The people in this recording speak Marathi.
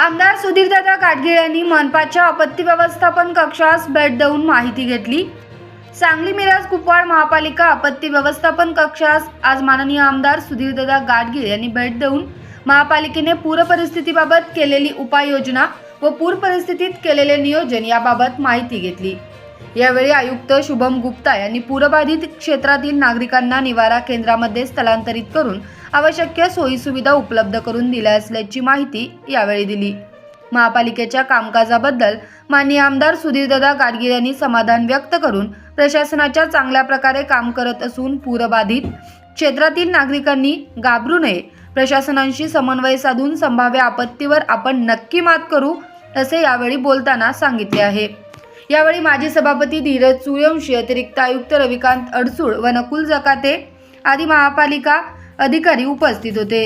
आमदार सुधीरदादा गाडगीळ यांनी मनपाच्या आपत्ती व्यवस्थापन कक्षास भेट देऊन माहिती घेतली. सांगली मिराज कुपवाड महापालिका आपत्ती व्यवस्थापन कक्षास आज माननीय आमदार सुधीरदादा गाडगीळ यांनी भेट देऊन महापालिकेने पूर परिस्थितीबाबत केलेली उपाययोजना व पूर परिस्थितीत केलेले नियोजन याबाबत माहिती घेतली. यावेळी आयुक्त शुभम गुप्ता यांनी पूरबाधित क्षेत्रातील नागरिकांना निवारा केंद्रामध्ये स्थलांतरित करून आवश्यक सोयीसुविधा उपलब्ध करून दिल्या असल्याची माहिती यावेळी दिली. महापालिकेच्या कामकाजाबद्दल माननीय आमदार सुधीरदादा गाडगीळ यांनी समाधान व्यक्त करून प्रशासनाच्या चांगल्या प्रकारे काम करत असून पूरबाधित क्षेत्रातील नागरिकांनी घाबरू नये. प्रशासनांशी समन्वय साधून संभाव्य आपत्तीवर आपण नक्की मात करू असे यावेळी बोलताना सांगितले आहे. यावेळी माजी सभापती धीरज सूर्यवंशी अतिरिक्त आयुक्त रविकांत अडसूळ व नकुल जकाते आदी महापालिका अधिकारी उपस्थित होते.